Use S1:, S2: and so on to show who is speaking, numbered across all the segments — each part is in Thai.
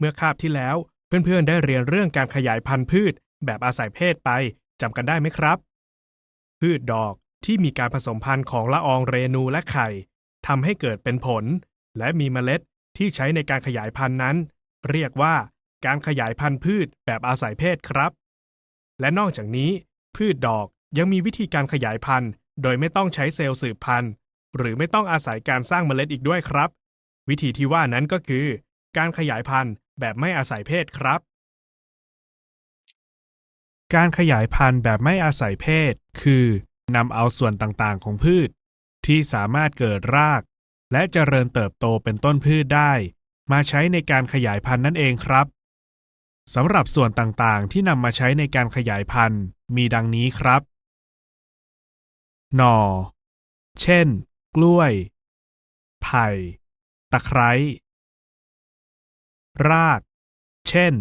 S1: เมื่อคาบที่แล้วเพื่อนๆได้เรียนเรื่องการขยายพันธุ์พืช แบบอาศัยเพศไปจำกันได้ไหมครับ พืชดอกที่มีการผสมพันธุ์ของละอองเรนูและไข่ทำให้เกิดเป็นผล และมีเมล็ดที่ใช้ในการขยายพันธุ์นั้น เรียกว่าการขยายพันธุ์พืชแบบอาศัยเพศครับ และนอกจากนี้ พืชดอกยังมีวิธีการขยายพันธุ์ โดยไม่ต้องใช้เซลล์สืบพันธุ์หรือไม่ต้องอาศัยการสร้างเมล็ดอีกด้วยครับ วิธีที่ว่านั้นก็คือ การขยายพันธุ์ แบบไม่อาศัยเพศครับ การขยายพันธุ์แบบไม่อาศัยเพศ คือนำเอาส่วนต่างๆ ของพืช ที่สามารถเกิดราก และเจริญเติบโตเป็นต้นพืชได้ มาใช้ในการขยายพันธุ์นั่นเองครับสำหรับส่วนต่างๆ ที่นำมาใช้ในการขยายพันธุ์มีดังนี้ครับ หน่อ เช่น กล้วย ไผ่ ตะไคร้ ราก เช่น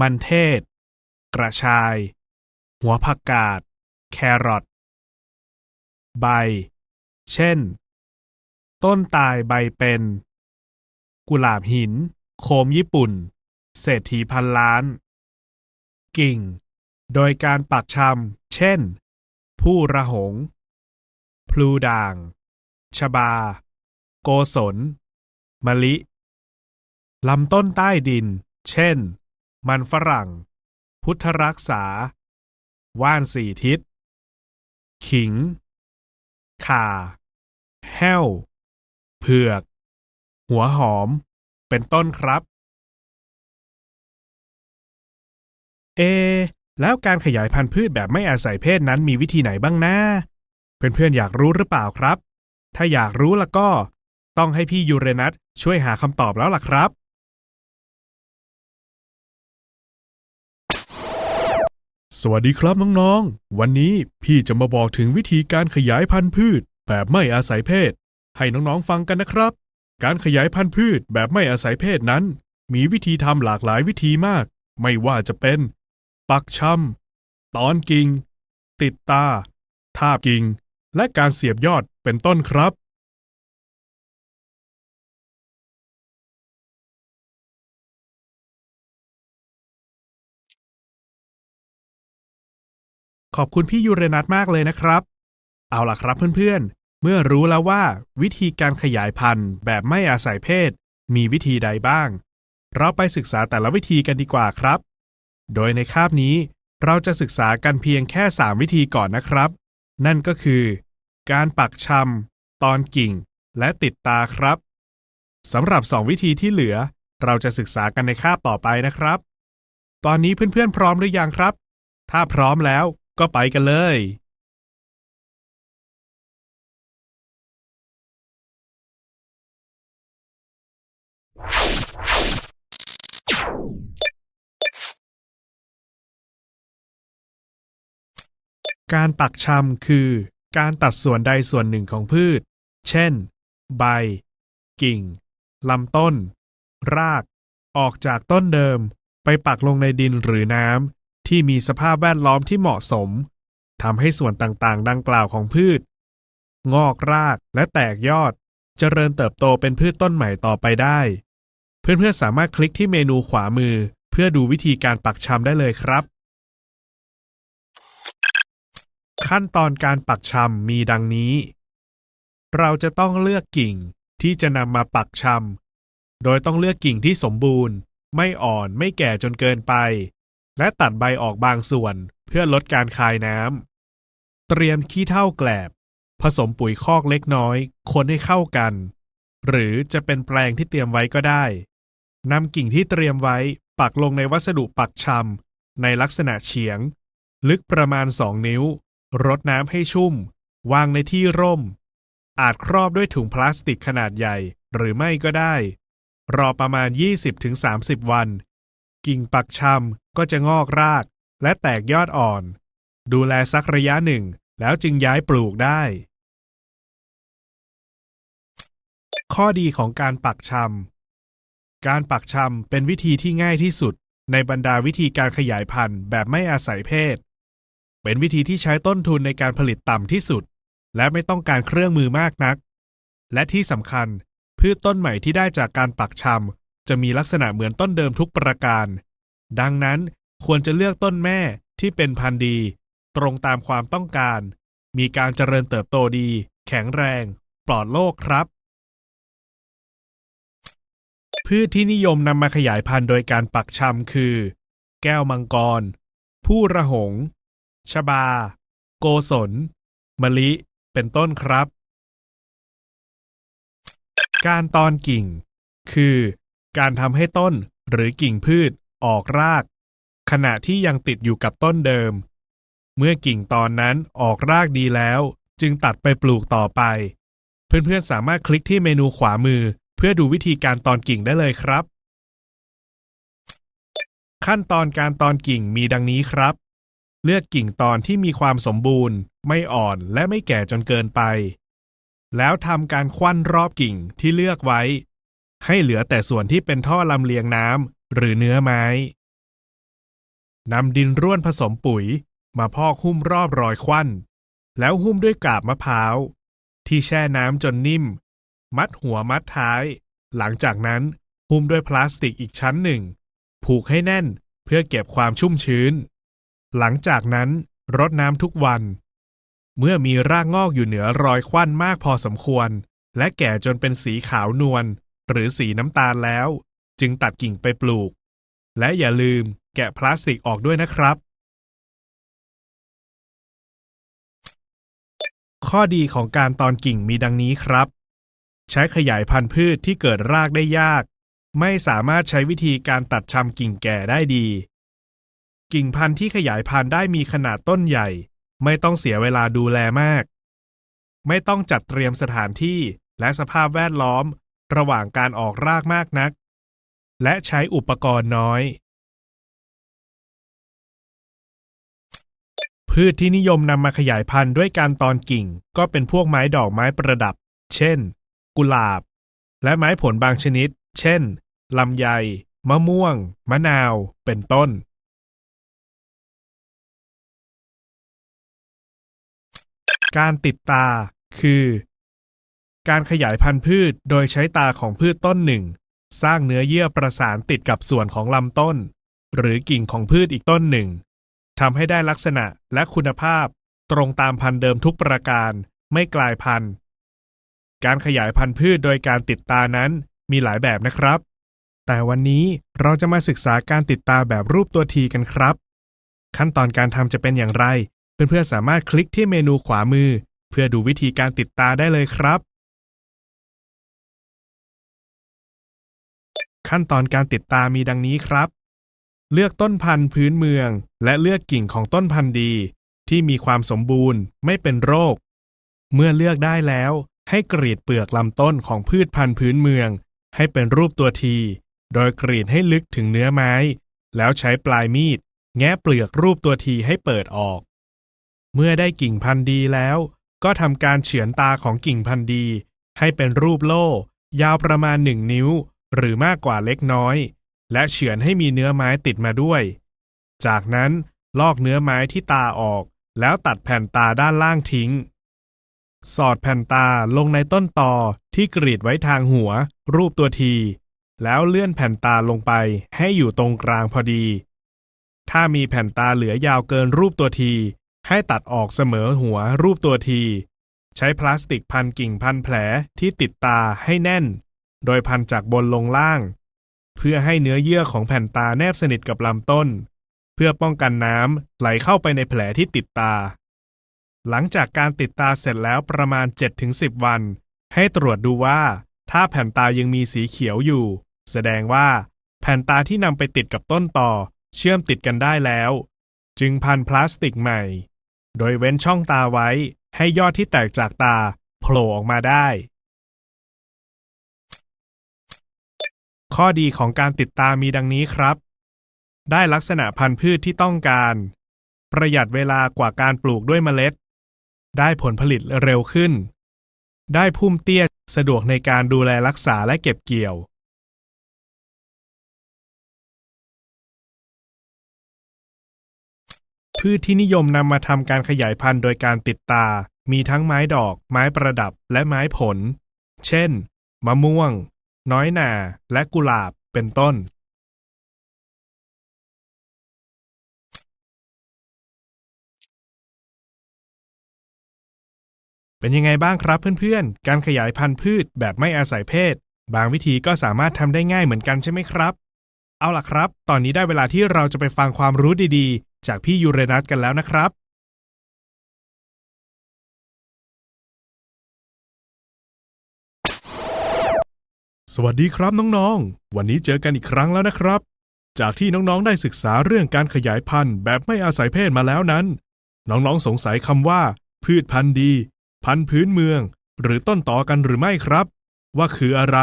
S1: มันเทศ กระชาย หัวผักกาด แครอท ใบ เช่น ต้นตายใบเป็น กุหลาบหิน โคมญี่ปุ่น เศรษฐีพันล้าน กิ่ง โดยการปักชำ เช่น ผู้ระหง พลูด่าง ชบา โกศลมะลิ ลำต้นใต้ดิน เช่น มันฝรั่ง พุทธรักษา ว่านสี่ทิศ ขิง ข่า แห้ว เผือก หัวหอม เป็นต้นครับ เอ แล้วการขยายพันธุ์พืชแบบไม่อาศัยเพศนั้นมีวิธีไหนบ้างนะ เพื่อนๆอยากรู้หรือเปล่าครับ ถ้าอยากรู้แล้วก็ ต้องให้พี่ยูเรนัสช่วยหาคำตอบแล้วล่ะครับ สวัสดีครับน้องๆ วันนี้พี่จะมาบอกถึงวิธีการขยายพันธุ์พืช แบบไม่อาศัยเพศ ให้น้องๆฟังกันนะครับ การขยายพันธุ์พืชแบบไม่อาศัยเพศนั้น มีวิธีทำหลากหลายวิธีมาก ไม่ว่าจะเป็น ปักชำตอนกิ่ง ติดตา ทาบกิ่ง และการเสียบยอดเป็นต้นครับ ขอบคุณพี่ยูเรนัสมากเลยนะครับ เอาล่ะครับเพื่อนๆ เมื่อรู้แล้วว่า วิธีการขยายพันธุ์แบบไม่อาศัยเพศ มีวิธีใดบ้าง เราไปศึกษาแต่ละวิธีกันดีกว่าครับ โดยในคาบนี้ เราจะศึกษากันเพียงแค่ 3 วิธีก่อนนะครับ นั่นก็คือ การปักชำตอนกิ่ง และติดตาครับสำหรับ 2 วิธีที่เหลือ เราจะศึกษากันในคาบต่อไปนะครับ ตอนนี้เพื่อนๆพร้อมหรือยังครับ ถ้าพร้อมแล้ว ก็ไปกันเลยการปักชำคือ การตัดส่วนใดส่วนหนึ่งของพืช เช่น ใบ กิ่ง ลำต้น ราก ออกจากต้นเดิม ไปปักลงในดินหรือน้ำ ที่มีสภาพแวดล้อมที่เหมาะสมทำให้ส่วนต่างๆ ดังกล่าวของพืช งอกรากและแตกยอด เจริญเติบโตเป็นพืชต้นใหม่ต่อไปได้ เพื่อนๆสามารถคลิกที่เมนูขวามือ เพื่อดูวิธีการปักชำได้เลยครับ ขั้นตอนการปักชำมีดังนี้ เราจะต้องเลือกกิ่งที่จะนำมาปักชำโดยต้องเลือกกิ่งที่สมบูรณ์ ไม่อ่อนไม่แก่จนเกินไป และตัดใบออกบางส่วนเพื่อลดการคายน้ำ เตรียมขี้เถ้าแกลบ ผสมปุ๋ยคอกเล็กน้อย คนให้เข้ากัน หรือจะเป็นแปลงที่เตรียมไว้ก็ได้นำกิ่งที่เตรียมไว้ปักลงในวัสดุปักชำในลักษณะเฉียง ลึกประมาณ2นิ้ว รดน้ำให้ชุ่ม วางในที่ร่ม อาจครอบด้วยถุงพลาสติกขนาดใหญ่หรือไม่ก็ได้ รอประมาณ 20-30 วัน กิ่งปักชำก็จะงอกราก และแตกยอดอ่อน ดูแลสักระยะหนึ่ง แล้วจึงย้ายปลูกได้ ข้อดีของการปักชำการปักชำเป็นวิธีที่ง่ายที่สุด ในบรรดาวิธีการขยายพันธุ์แบบไม่อาศัยเพศ เป็นวิธีที่ใช้ต้นทุนในการผลิตต่ำที่สุด และไม่ต้องการเครื่องมือมากนัก และที่สำคัญพืชต้นใหม่ที่ได้จากการปักชำ จะมีลักษณะเหมือนต้นเดิมทุกประการ ดังนั้นควรจะเลือกต้นแม่ที่เป็นพันธุ์ดี ตรงตามความต้องการ มีการเจริญเติบโตดี แข็งแรง ปลอดโรคครับ พืชที่นิยมนำมาขยายพันธุ์โดยการปักชำคือ แก้วมังกร ผู้ระหง ชบา โกศลมะลิ เป็นต้นครับ การตอนกิ่ง คือ การทำให้ต้นหรือกิ่งพืชออกราก ขณะที่ยังติดอยู่กับต้นเดิม เมื่อกิ่งตอนนั้นออกรากดีแล้ว จึงตัดไปปลูกต่อไป เพื่อนๆสามารถคลิกที่เมนูขวามือ เพื่อดูวิธีการตอนกิ่งได้เลยครับ ขั้นตอนการตอนกิ่งมีดังนี้ครับ เลือกกิ่งตอนที่มีความสมบูรณ์ ไม่อ่อนและไม่แก่จนเกินไป แล้วทำการควันรอบกิ่งที่เลือกไว้ ให้เหลือแต่ส่วนที่เป็นท่อลำเลียงน้ำหรือเนื้อไม้นำดินร่วนผสมปุ๋ยมาพอกหุ้มรอบรอยควันแล้วหุ้มด้วยกาบมะพร้าว ที่แช่น้ำจนนิ่ม มัดหัวมัดท้าย หลังจากนั้นหุ้มด้วยพลาสติกอีกชั้นหนึ่ง ผูกให้แน่นเพื่อเก็บความชุ่มชื้น หลังจากนั้นรดน้ำทุกวัน เมื่อมีรากงอกอยู่เหนือรอยควันมากพอสมควร และแก่จนเป็นสีขาวนวล หรือสีน้ำตาลแล้ว จึงตัดกิ่งไปปลูก และอย่าลืมแกะพลาสติกออกด้วยนะครับ ข้อดีของการตอนกิ่งมีดังนี้ครับ ใช้ขยายพันธุ์พืชที่เกิดรากได้ยาก ไม่สามารถใช้วิธีการตัดชำกิ่งแก่ได้ดี กิ่งพันธุ์ที่ขยายพันธุ์ได้มีขนาดต้นใหญ่ ไม่ต้องเสียเวลาดูแลมาก ไม่ต้องจัดเตรียมสถานที่และสภาพแวดล้อม ระหว่างการออกรากมากนัก และใช้อุปกรณ์น้อย พืชที่นิยมนำมาขยายพันธุ์ด้วยการตอนกิ่ง ก็เป็นพวกไม้ดอกไม้ประดับ เช่น กุหลาบ และไม้ผลบางชนิด เช่นลำไย มะม่วง มะนาว เป็นต้น การติดตา คือ การขยายพันธุ์พืชโดยใช้ตาของพืชต้นหนึ่ง สร้างเนื้อเยื่อประสานติดกับส่วนของลำต้น หรือกิ่งของพืชอีกต้นหนึ่งทำให้ได้ลักษณะและคุณภาพ ตรงตามพันธุ์เดิมทุกประการ ไม่กลายพันธุ์ การขยายพันธุ์พืชโดยการติดตานั้นมีหลายแบบนะครับ แต่วันนี้เราจะมาศึกษาการติดตาแบบรูปตัวทีกันครับ ขั้นตอนการทำจะเป็นอย่างไร เพื่อนๆสามารถคลิกที่เมนูขวามือ เพื่อดูวิธีการติดตาได้เลยครับ ขั้นตอนการติดตามีดังนี้ครับ เลือกต้นพันธุ์พื้นเมือง และเลือกกิ่งของต้นพันธุ์ดี ที่มีความสมบูรณ์ ไม่เป็นโรค เมื่อเลือกได้แล้ว ให้กรีดเปลือกลำต้นของพืชพันธุ์พื้นเมือง ให้เป็นรูปตัวที โดยกรีดให้ลึกถึงเนื้อไม้ แล้วใช้ปลายมีด แงะเปลือกรูปตัวทีให้เปิดออก เมื่อได้กิ่งพันธุ์ดีแล้ว ก็ทำการเฉือนตาของกิ่งพันธุ์ดี ให้เป็นรูปโล่ยาวประมาณหนึ่งนิ้ว หรือมากกว่าเล็กน้อย และเฉือนให้มีเนื้อไม้ติดมาด้วย จากนั้นลอกเนื้อไม้ที่ตาออก แล้วตัดแผ่นตาด้านล่างทิ้ง สอดแผ่นตาลงในต้นตอที่กรีดไว้ทางหัว รูปตัวที แล้วเลื่อนแผ่นตาลงไปให้อยู่ตรงกลางพอดี ถ้ามีแผ่นตาเหลือยาวเกินรูปตัวที ให้ตัดออกเสมอหัวรูปตัวที ใช้พลาสติกพันกิ่งพันแผลที่ติดตาให้แน่น โดยพันจากบนลงล่าง เพื่อให้เนื้อเยื่อของแผ่นตาแนบสนิทกับลำต้น เพื่อป้องกันน้ำไหลเข้าไปในแผลที่ติดตา หลังจากการติดตาเสร็จแล้วประมาณ 7-10 วัน ให้ตรวจดูว่า ถ้าแผ่นตายังมีสีเขียวอยู่ แสดงว่า แผ่นตาที่นำไปติดกับต้นต่อ เชื่อมติดกันได้แล้ว จึงพันพลาสติกใหม่ โดยเว้นช่องตาไว้ให้ยอดที่แตกจากตาโผล่ออกมาได้ ข้อดีของการติดตามมีดังนี้ครับ ได้ลักษณะพันธุ์พืชที่ต้องการ ประหยัดเวลากว่าการปลูกด้วยเมล็ด ได้ผลผลิตเร็วขึ้น ได้พุ่มเตี้ยสะดวกในการดูแลรักษาและเก็บเกี่ยว พืชที่นิยมนำมาทำการขยายพันธุ์โดยการติดตา มีทั้งไม้ดอก ไม้ประดับ และไม้ผล เช่น มะม่วง น้อยหน่า และกุหลาบ เป็นต้นเป็นยังไงบ้างครับเพื่อนๆ การขยายพันธุ์พืชแบบไม่อาศัยเพศ บางวิธีก็สามารถทำได้ง่ายเหมือนกันใช่ไหมครับ เอาล่ะครับ ตอนนี้ได้เวลาที่เราจะไปฟังความรู้ดีๆ จากพี่ยูเรนัสกันแล้วนะครับ สวัสดีครับน้องๆ วันนี้เจอกันอีกครั้งแล้วนะครับ จากที่น้องๆ ได้ศึกษาเรื่องการขยายพันธุ์แบบไม่อาศัยเพศมาแล้วนั้น น้องๆ สงสัยคำว่า พืชพันธุ์ดี พันธุ์พื้นเมือง หรือต้นต่อกันหรือไม่ครับ ว่าคืออะไร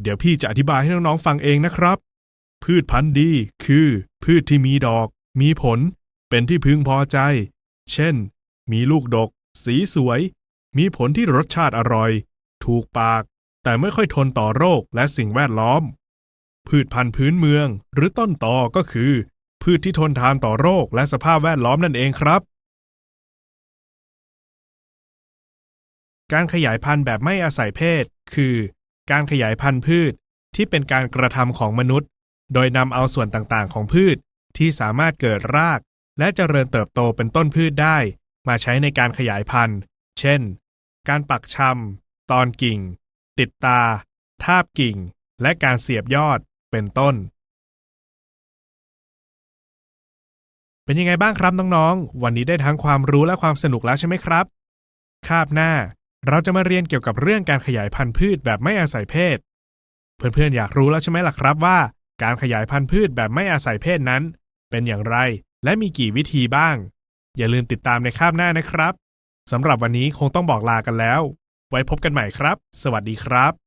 S1: เดี๋ยวพี่จะอธิบายให้น้องๆ ฟังเองนะครับ พืชพันธุ์ดี คือ พืชที่มีดอก มีผล เป็นที่พึงพอใจ เช่น มีลูกดก สีสวย มีผลที่รสชาติอร่อย ถูกปาก แต่ไม่ค่อยทนต่อโรคและสิ่งแวดล้อม พืชพันธุ์พื้นเมืองหรือต้นตอก็คือ พืชที่ทนทานต่อโรคและสภาพแวดล้อมนั่นเองครับ การขยายพันธุ์แบบไม่อาศัยเพศ คือ การขยายพันธุ์พืชที่เป็นการกระทำของมนุษย์ โดยนำเอาส่วนต่างๆ ของพืชที่สามารถเกิดราก และเจริญเติบโตเป็นต้นพืชได้ มาใช้ในการขยายพันธุ์ เช่น การปักชำตอนกิ่ง ติดตา ทาบกิ่ง และการเสียบยอด เป็นต้น เป็นยังไงบ้างครับน้องๆ วันนี้ได้ทั้งความรู้และความสนุกแล้วใช่ไหมครับ คาบหน้า เราจะมาเรียนเกี่ยวกับเรื่องการขยายพันธุ์พืชแบบไม่อาศัยเพศ เพื่อนๆ อยากรู้แล้วใช่ไหมล่ะครับว่า การขยายพันธุ์พืชแบบไม่อาศัยเพศนั้น เป็นอย่างไร และมีกี่วิธีบ้าง อย่าลืมติดตามในคาบหน้านะครับสำหรับวันนี้คงต้องบอกลากันแล้ว ไว้พบกันใหม่ครับ สวัสดีครับ